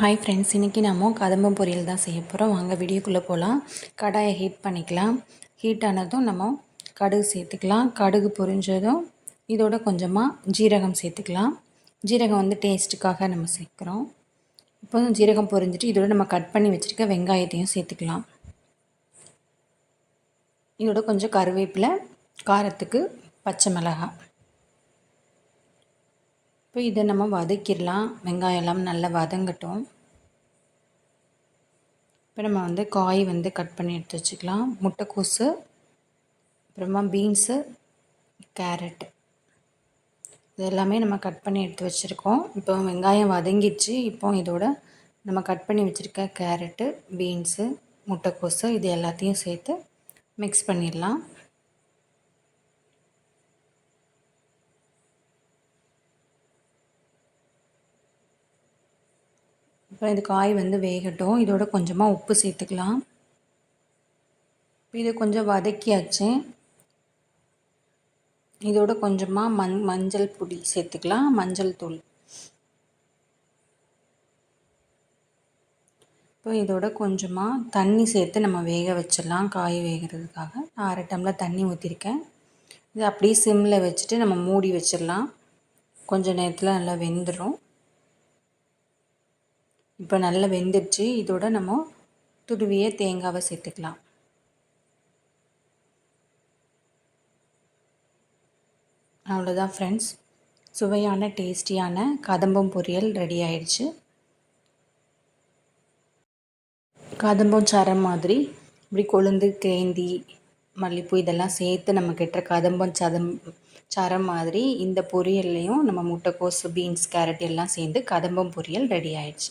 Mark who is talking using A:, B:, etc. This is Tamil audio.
A: ஹாய் ஃப்ரெண்ட்ஸ் இன்றைக்கி நம்ம கதம்பு பொரியல் தான் செய்ய போகிறோம் வாங்க வீடியோக்குள்ளே போகலாம் கடாயை ஹீட் பண்ணிக்கலாம். ஹீட் ஆனதும் நம்ம கடுகு சேர்த்துக்கலாம். கடுகு பொரிஞ்சதும் இதோட கொஞ்சமாக ஜீரகம் சேர்த்துக்கலாம். ஜீரகம் வந்து டேஸ்ட்டுக்காக நம்ம சேர்க்குறோம். இப்போ ஜீரகம் பொரிஞ்சிட்டு இதோட நம்ம கட் பண்ணி வச்சுருக்க வெங்காயத்தையும் சேர்த்துக்கலாம். இதோட கொஞ்சம் கருவேப்பிலை காரத்துக்கு பச்சை மிளகாய். இப்போ இதை நம்ம வதக்கிடலாம். வெங்காயம் எல்லாம் நல்லா வதங்கட்டும். இப்போ நம்ம வந்து காய் வந்து கட் பண்ணி எடுத்து வச்சுக்கலாம். முட்டைக்கோசு அப்புறமா பீன்ஸு கேரட்டு. இது எல்லாமே நம்ம கட் பண்ணி எடுத்து வச்சுருக்கோம். இப்போ வெங்காயம் வதங்கிடுச்சு. இப்போ இதோட நம்ம கட் பண்ணி வச்சுருக்க கேரட்டு பீன்ஸு முட்டைக்கோசு இது எல்லாத்தையும் சேர்த்து மிக்ஸ் பண்ணிடலாம். அப்புறம் இது காய் வந்து வேகட்டும். இதோட கொஞ்சமாக உப்பு சேர்த்துக்கலாம். இது கொஞ்சம் வதக்கியாச்சு. இதோட கொஞ்சமாக மண் மஞ்சள் பொடி சேர்த்துக்கலாம். மஞ்சள் தூள். இப்போ இதோட கொஞ்சமாக தண்ணி சேர்த்து நம்ம வேக வச்சிடலாம் காய் வேகிறதுக்காக. நான் அரை டம்ளர் தண்ணி ஊற்றிருக்கேன் இது அப்படியே சிம்மில் வச்சுட்டு நம்ம மூடி வச்சிடலாம். கொஞ்சம் நேரத்தில் நல்லா வெந்துடும் இப்போ நல்லா வெந்துடுச்சு. இதோட நம்ம துருவிய தேங்காவை சேர்த்துக்கலாம். அவ்வளோதான் ஃப்ரெண்ட்ஸ் சுவையான டேஸ்டியான கதம்பம் பொரியல் ரெடி ஆயிடுச்சு. கதம்பம் சரம் மாதிரி இப்படி கொழுந்து கேந்தி மல்லிப்பூ இதெல்லாம் சேர்த்து நம்ம கெட்டுற கதம்பம் சதம் சரம் மாதிரி இந்த பொரியல்லையும் நம்ம முட்டைக்கோஸ் பீன்ஸ் கேரட் எல்லாம் சேர்ந்து கதம்பம் பொரியல் ரெடி ஆயிடுச்சு.